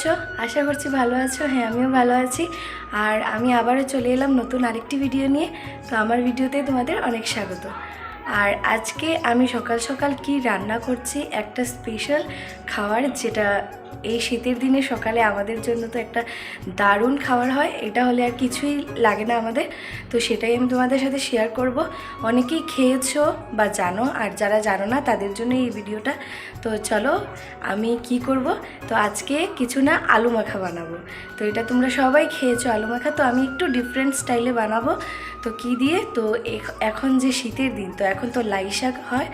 আছো? আশা করছি ভালো আছো। হ্যাঁ আমিও ভালো আছি। আর আমি আবারও চলে এলাম নতুন আরেকটি ভিডিও নিয়ে। তো আমার ভিডিওতে তোমাদের অনেক স্বাগত। আর আজকে আমি সকাল সকাল কি রান্না করছি একটা স্পেশাল খাবার যেটা এই শীতের দিনে সকালে আমাদের জন্য তো একটা দারুণ খাবার হয়, এটা হলে আর কিছুই লাগে না আমাদের। তো সেটাই আমি তোমাদের সাথে শেয়ার করব। অনেকেই খেয়েছো বা জানো, আর যারা জানো না তাদের জন্য এই ভিডিওটা। তো চলো, আমি কি করব? তো আজকে কিছু না আলু মাখা বানাবো। তো এটা তোমরা সবাই খেয়েছো আলু মাখা, তো আমি একটু ডিফারেন্ট স্টাইলে বানাবো। তো কি দিয়ে? তো এখ- এখন যে শীতের দিন, তো এখন তো লাই শাক হয়,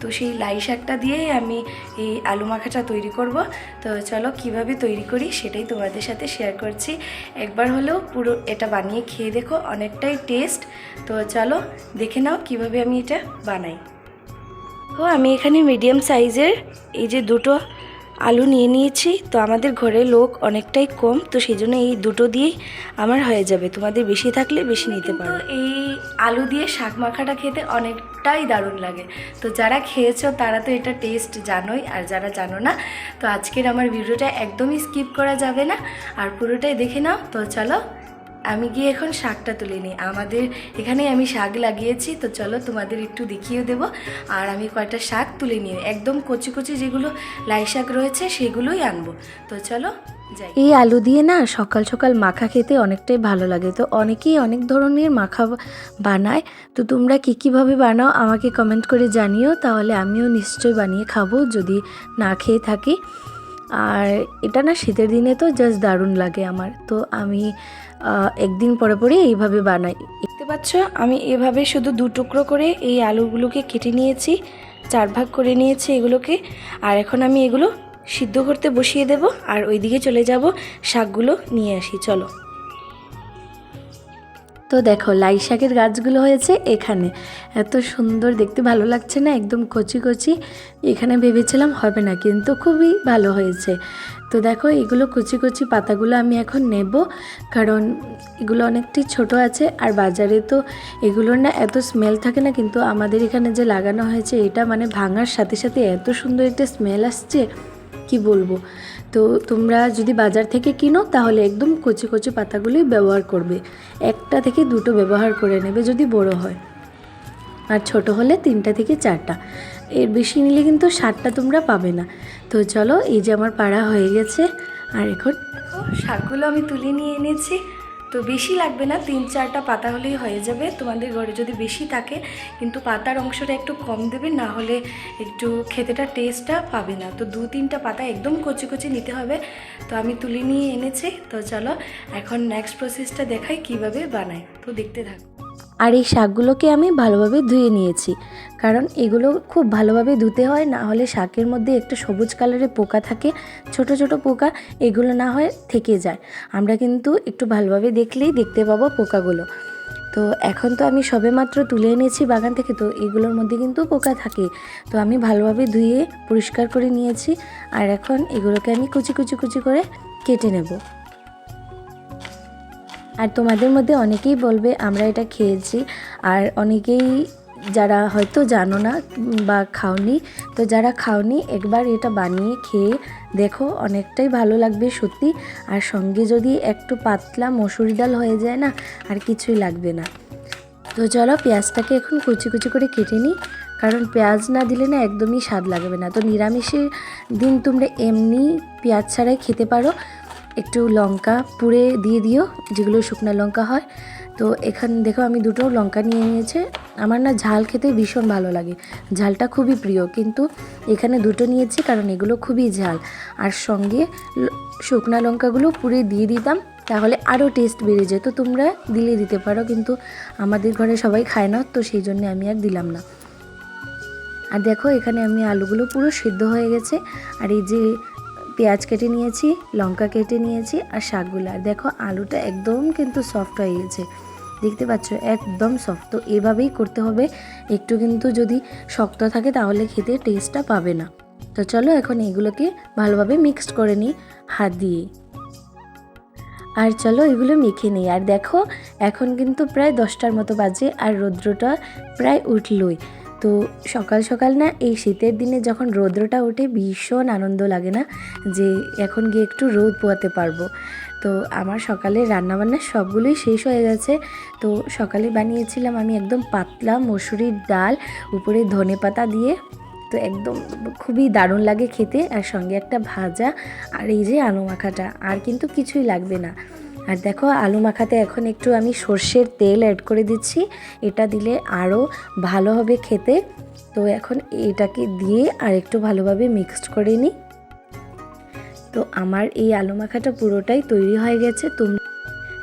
তো সেই লাই শাকটা দিয়েই আমি এই আলু মাখাটা তৈরি করব। তো চলো কীভাবে তৈরি করি সেটাই তোমাদের সাথে শেয়ার করছি। একবার হলেও পুরো এটা বানিয়ে খেয়ে দেখো, অনেকটাই টেস্ট তো চলো দেখে নাও কীভাবে আমি এটা বানাই। ও আমি এখানে মিডিয়াম সাইজের এই যে দুটো আলু নিয়ে নিয়েছি তো আমাদের ঘরে লোক অনেকটাই কম তো সেই জন্য এই দুটো দিয়েই আমার হয়ে যাবে। তোমাদের বেশি থাকলে বেশি নিতে পারো। এই আলু দিয়ে শাক মাখাটা খেতে অনেকটাই দারুণ লাগে। তো যারা খেয়েছো তারা তো এটা টেস্ট জানোই আর যারা জানো না তো আজকের আমার ভিডিওটা একদমই স্কিপ করা যাবে না। আর পুরোটাই দেখে নাও তো চলো আমি গিয়ে এখন শাকটা তুলে নিই। আমাদের এখানে আমি শাক লাগিয়েছি, তো চলো তোমাদের একটু দেখিয়ে দেবো। আর আমি কয়টা শাক তুলে নিই একদম কচি কচি যেগুলো লাই শাক রয়েছে সেগুলোই আনব। তো চলো এই আলু দিয়ে না সকাল সকাল মাখা খেতে অনেকটাই ভালো লাগে। তো অনেকেই অনেক ধরনের মাখা বানায়। তো তোমরা কী কীভাবে বানাও আমাকে কমেন্ট করে জানিও, তাহলে আমিও নিশ্চয়ই বানিয়ে খাব যদি না খেয়ে থাকি। আর এটা না শীতের দিনে তো জাস্ট দারুণ লাগে আমার। তো আমি একদিন পরে পরে এইভাবে বানাই। দেখতে পাচ্ছ, আমি এভাবে শুধু দু টুকরো করে এই আলুগুলোকে কেটে নিয়েছি, চার ভাগ করে নিয়েছি এগুলোকে, আর এখন আমি এগুলো সিদ্ধ করতে বসিয়ে দেব, আর ওইদিকে চলে যাব, শাকগুলো নিয়ে আসি, চলো। তো দেখো, লাই শাকের গাছগুলো হয়েছে এখানে। এত সুন্দর, দেখতে ভালো লাগছে না? একদম কচি কচি। এখানে ভেবেছিলাম হবে না, কিন্তু খুবই ভালো হয়েছে। তো দেখো, এগুলো কচি কচি পাতাগুলো আমি এখন নেব, কারণ এগুলো অনেকটাই ছোট আছে, আর বাজারে তো এগুলোর না এত স্মেল থাকে না, কিন্তু আমাদের এখানে যে লাগানো হয়েছে, এটা মানে ভাঙার সাথে সাথে এত সুন্দর একটা স্মেল আসছে, কি বলব? তো তোমরা যদি বাজার থেকে কিনো, তাহলে একদম কচি কচি পাতাগুলি ব্যবহার করবে। একটা থেকে দুটো ব্যবহার করে নেবে যদি বড় হয়। আর ছোট হলে তিনটা থেকে চারটা। এর বেশি নিলে কিন্তু সাতটা তোমরা পাবে না। তো চলো, এই যে আমার পাড়া হয়ে গেছে। আর এখন শাকগুলো আমি তুলে নিয়ে এনেছি। তো বেশি লাগবে না, তিন চারটা পাতা হলেই হয়ে যাবে। তোমাদের ঘরে যদি বেশি থাকে, কিন্তু পাতার অংশটা একটু কম দেবে, না হলে একটু খেতেটা টেস্টটা পাবে না। তো দু তিনটা পাতা একদম কচি কচি নিতে হবে। তো আমি তুলে নিয়ে এনেছি। তো চলো, এখন নেক্সট প্রসেসটা দেখাই কীভাবে বানাই। তো দেখতে থাকো। আর এই শাকগুলোকে আমি ভালোভাবে ধুয়ে নিয়েছি। কারণ এগুলো খুব ভালোভাবে ধুতে হয়, না হলে শাকের মধ্যে একটা সবুজ কালারের পোকা থাকে, ছোট ছোট পোকা, এগুলো না হয় থেকে যায়। আমরা কিন্তু একটু ভালোভাবে দেখলেই দেখতে পাবো পোকাগুলো। তো এখন তো আমি সবেমাত্র তুলে এনেছি বাগান থেকে, তো এগুলোর মধ্যে কিন্তু পোকা থাকে তো আমি ভালোভাবে ধুয়ে পরিষ্কার করে নিয়েছি, আর এখন এগুলোকে আমি কুচি কুচি কুচি করে কেটে নেব। আর তোমাদের মধ্যে অনেকেই বলবে, আমরা এটা খেয়েছি। আর অনেকেই যারা হয়তো জানো না বা খাওনি, তো যারা খাওনি, একবার এটা বানিয়ে খেয়ে দেখো, অনেকটাই ভালো লাগবে সত্যি। আর সঙ্গে যদি একটু পাতলা মসুরি ডাল হয়ে যায় না, আর কিছুই লাগবে না। তো চলো, পেঁয়াজটাকে এখন কুচি কুচি করে কেটে নিই। কারণ পেঁয়াজ না দিলে না একদমই স্বাদ লাগবে না। তো নিরামিষের দিন তোমরা এমনি পেঁয়াজ ছাড়াই খেতে পারো। একটু লঙ্কা পুড়ে দিয়ে দিও, যেগুলো শুকনো লঙ্কা হয়। তো এখান, দেখো আমি দুটো লঙ্কা নিয়ে নিয়েছে। আমার না ঝাল খেতে ভীষণ ভালো লাগে। ঝালটা খুবই প্রিয়, কিন্তু এখানে দুটো নিয়েছি কারণ এগুলো খুবই ঝাল। আর সঙ্গে শুকনো লঙ্কাগুলো পুড়ে দিয়ে দিতাম, তাহলে আরও টেস্ট বেড়ে যেত। তোমরা দিলে দিতে পারো, কিন্তু আমাদের ঘরে সবাই খায় না, তো সেই জন্য আমি আর দিলাম না। আর দেখো এখানে আমি আলুগুলো পুরো সিদ্ধ হয়ে গেছে। আর এই যে পেঁয়াজ কেটে নিয়েছি, লঙ্কা কেটে নিয়েছি আর শাকগুলো। আর দেখো, আলুটা একদম কিন্তু সফট হয়ে গেছে দেখতে পাচ্ছ? একদম সফট তো এভাবেই করতে হবে। একটু কিন্তু যদি শক্ত থাকে তাহলে খেতে টেস্টটা পাবে না। তো চলো এখন এগুলোকে ভালোভাবে মিক্সড করে নিই হাত দিয়ে। আর চলো এগুলো মেখে নিই। আর দেখো, এখন কিন্তু প্রায় দশটার মতো বাজে আর রৌদ্রটা প্রায় উঠলই। তো সকাল সকাল না এই শীতের দিনে যখন রৌদ্রটা ওঠে ভীষণ আনন্দ লাগে না যে এখন গিয়ে একটু রোদ পোয়াতে পারব। তো আমার সকালে রান্নাবান্না সবগুলোই শেষ হয়ে গেছে। তো সকালে বানিয়েছিলাম আমি একদম পাতলা মসুরির ডাল, উপরে ধনে পাতা দিয়ে। তো একদম খুবই দারুণ লাগে খেতে। আর সঙ্গে একটা ভাজা আর এই যে আলু মাখাটা। আর কিন্তু কিছুই লাগবে না। আর দেখো, আলু মাখাতে এখন একটু আমি সর্ষের তেল অ্যাড করে দিচ্ছি। এটা দিলে আরও ভালো হবে খেতে। তো এখন এটাকে দিয়ে আর একটু ভালোভাবে মিক্সড করে নিই। তো আমার এই আলু মাখাটা পুরোটাই তৈরি হয়ে গেছে। তুমি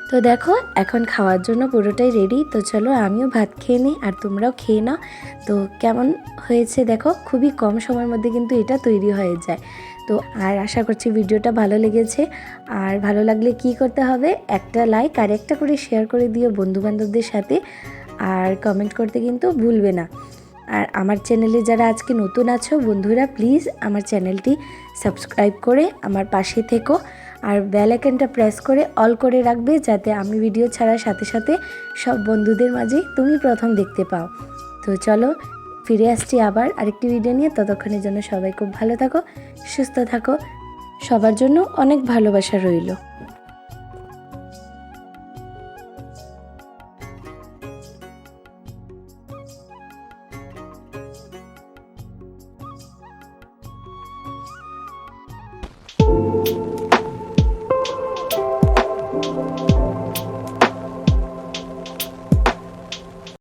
তো দেখো, এখন খাওয়ার জন্য পুরোটাই রেডি তো চলো আমিও ভাত খেয়ে নিই আর তোমরাও খেয়ে নাও। তো কেমন হয়েছে দেখো, খুবই কম সময়ের মধ্যে কিন্তু এটা তৈরি হয়ে যায়। তো আর আশা করছি ভিডিওটা ভালো লেগেছে। আর ভালো লাগলে কি করতে হবে? একটা লাইক আর একটা করে শেয়ার করে দিও বন্ধুবান্ধবদের সাথে। আর কমেন্ট করতে কিন্তু ভুলবে না। আর আমার চ্যানেলে যারা আজকে নতুন আছো, বন্ধুরা প্লিজ আমার চ্যানেলটি সাবস্ক্রাইব করে আমার পাশে থেকো। আর বেল প্রেস করে অল করে রাখবে যাতে আমি ভিডিও ছাড়ার সাথে সাথে সব বন্ধুদের মাঝে তুমি প্রথম দেখতে পাও। তো চলো ফিরে আসছি আবার আরেকটি ভিডিও নিয়ে। ততক্ষণের জন্য সবাই খুব ভালো থাকো, সুস্থ থাকো। সবার জন্য অনেক ভালোবাসা রইল।